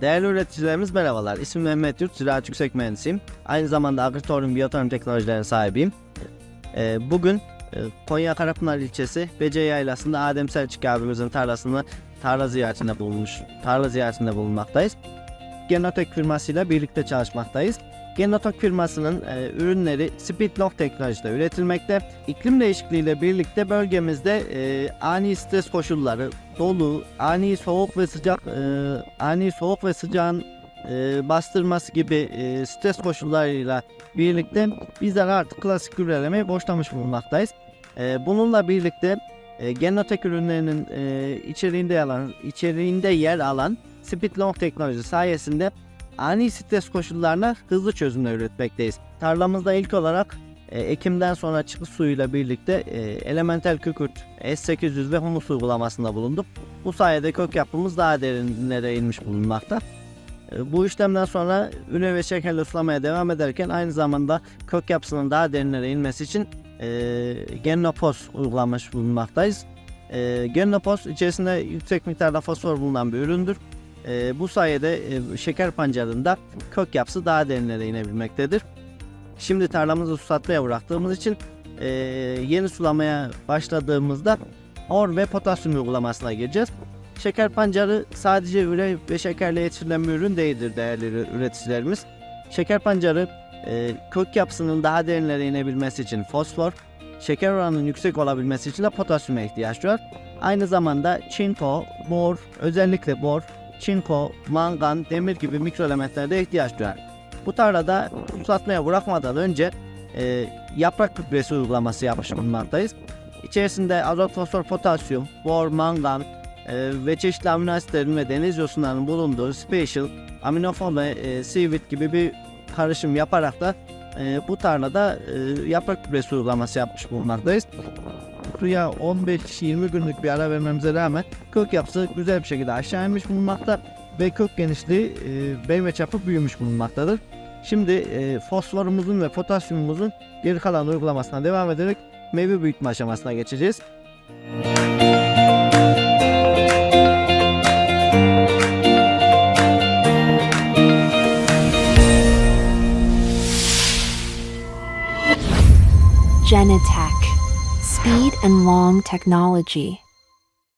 Değerli üreticilerimiz merhabalar. İsmim Mehmet Yurt, ziraat yüksek mühendisiyim. Aynı zamanda Agritorium Biyotarım Teknolojilerinin sahibiyim. Ee, bugün e, Konya Karapınar ilçesi Bece Yaylası'nda Adem Selçuk abimizin tarlasını tarla ziyaretinde bulunmuş, tarla ziyaretinde bulunmaktayız. Genotek firmasıyla birlikte çalışmaktayız. Genotek firmasının e, ürünleri Speedlock teknolojide üretilmekte. İklim değişikliğiyle birlikte bölgemizde e, ani stres koşulları, dolu, ani soğuk ve sıcak, e, ani soğuk ve sıcağın e, bastırması gibi e, stres koşullarıyla birlikte bizler artık klasik gübrelemeyi boşlamış bulunmaktayız. E, bununla birlikte e, Genotek ürünlerinin e, içeriğinde yer alan, içeriğinde yer alan Speedlock teknolojisi sayesinde ani stres koşullarına hızlı çözümler üretmekteyiz. Tarlamızda ilk olarak e, ekimden sonra çıkış suyuyla birlikte e, elementel kükürt, S800 ve humus uygulamasında bulunduk. Bu sayede kök yapımız daha derinlere inmiş bulunmakta. E, Bu işlemden sonra üre ve şekerle sulamaya devam ederken aynı zamanda kök yapısının daha derinlere inmesi için e, Genopos uygulamış bulunmaktayız. E, Genopos içerisinde yüksek miktarda fosfor bulunan bir üründür. E, bu sayede e, şeker pancarında kök yapısı daha derinlere inebilmektedir. Şimdi tarlamızı susatmaya bıraktığımız için e, yeni sulamaya başladığımızda or ve potasyum uygulamasına gireceğiz. Şeker pancarı sadece üre ve şekerle yetiştirilen bir ürün değildir değerli üreticilerimiz. Şeker pancarı e, kök yapısının daha derinlere inebilmesi için fosfor, şeker oranının yüksek olabilmesi için de potasyuma ihtiyaç duyar. Aynı zamanda çinko, bor, özellikle bor, çinko, mangan, demir gibi mikroelementlere ihtiyaç duyar. Bu tarlada susatmaya bırakmadan önce e, yaprak gübresi uygulaması yapmış bulunmaktayız. İçerisinde azot, fosfor, potasyum, bor, mangan e, ve çeşitli amino asitlerin ve deniz yosunlarının bulunduğu special, aminofol ve e, seaweed gibi bir karışım yaparak da e, bu tarlada e, yaprak gübresi uygulaması yapmış bulunmaktayız. Suya 15-20 günlük bir ara vermemize rağmen kök yapısı güzel bir şekilde aşağı inmiş bulunmakta ve kök genişliği e, meyve çapı büyümüş bulunmaktadır. Şimdi e, fosforumuzun ve potasyumumuzun geri kalan uygulamasına devam ederek meyve büyütme aşamasına geçeceğiz. Genetech. Speed and long technology.